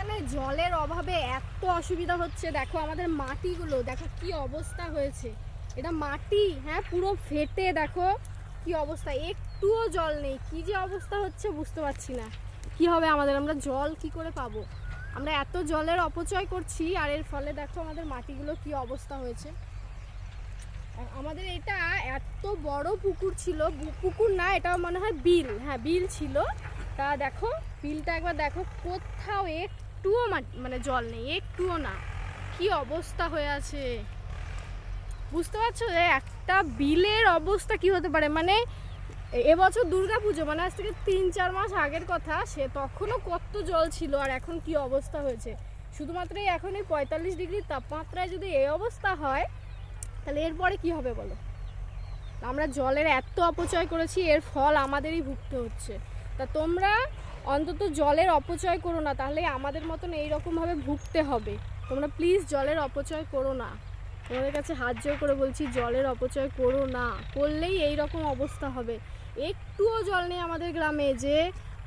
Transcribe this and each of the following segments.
এখানে জলের অভাবে এত অসুবিধা হচ্ছে। দেখো আমাদের মাটিগুলো, দেখো কি অবস্থা হয়েছে। এটা মাটি হ্যাঁ পুরো ফেটে, দেখো কি অবস্থা। একটুও জল নেই। কি যে অবস্থা হচ্ছে বুঝতে পারছি না। কি হবে আমাদের? আমরা জল কি করে পাবো? আমরা এত জলের অপচয় করছি, আর এর ফলে দেখো আমাদের মাটিগুলো কি অবস্থা হয়েছে। আমাদের এটা এত বড় পুকুর ছিল। পুকুর না এটা মনে হয় বিল। হ্যাঁ বিল ছিল। তা দেখো, বিলটা একবার দেখো, কোথাও একটুও মানে জল নেই, একটুও না। কি অবস্থা হয়ে আছে? বুঝতে পারছ? যে একটা বিলের অবস্থা কি হতে পারে? মানে এবছর দুর্গা পুজো মানে আজ থেকে তিন চার মাস আগের কথা, সে তখনও কত জল ছিল আর এখন কি অবস্থা হয়েছে? শুধুমাত্র এখন এই পঁয়তাল্লিশ ডিগ্রি তাপমাত্রায় যদি এই অবস্থা হয়, তাহলে এরপরে কি হবে বলো? আমরা জলের এত অপচয় করেছি, এর ফল আমাদেরই ভুগতে হচ্ছে। তা তোমরা অন্তত জলের অপচয় করো না, তাহলে আমাদের মতন এইরকমভাবে ভুগতে হবে। তোমরা প্লিজ জলের অপচয় করো না। তোমাদের কাছে হাত জোর করে বলছি, জলের অপচয় করো না। করলেই এই রকম অবস্থা হবে। একটুও জল নেই আমাদের গ্রামে, যে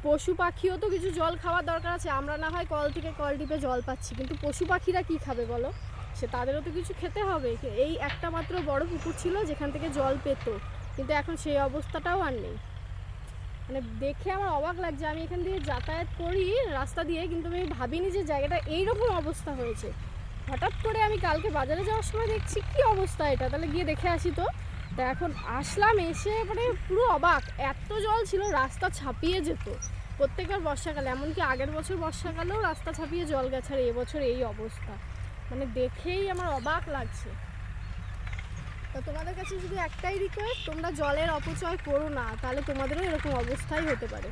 পশু পাখিও তো কিছু জল খাওয়ার দরকার আছে। আমরা না হয় কল থেকে কল টিপে জল পাচ্ছি, কিন্তু পশু পাখিরা কি খাবে বলো? সে তাদেরও তো কিছু খেতে হবে। এই একটা মাত্র বড় পুকুর ছিল, যেখান থেকে জল পেত। কিন্তু এখন সেই অবস্থাটাও আর নেই। মানে দেখে আমার অবাক লাগছে। আমি এখান দিয়ে যাতায়াত করি রাস্তা দিয়ে, কিন্তু আমি ভাবিনি যে জায়গাটা এইরকম অবস্থা হয়েছে। হঠাৎ করে আমি কালকে বাজারে যাওয়ার সময় দেখছি, কি অবস্থা এটা? তাহলে গিয়ে দেখে আসি তো। তা এখন আসলাম, এসে মানে পুরো অবাক। এত জল ছিল, রাস্তা ছাপিয়ে যেত। প্রত্যেকবার বর্ষাকালে, এমনকি আগের বছর বর্ষাকালেও রাস্তা ছাপিয়ে জল গেছে, আর এবছর এই অবস্থা। মানে দেখেই আমার অবাক লাগছে। তো তোমাদের কাছে শুধু একটাই রিকোয়েস্ট তোমরা জলের অপচয় করো না, তাহলে তোমাদেরও এরকম অবস্থাই হতে পারে।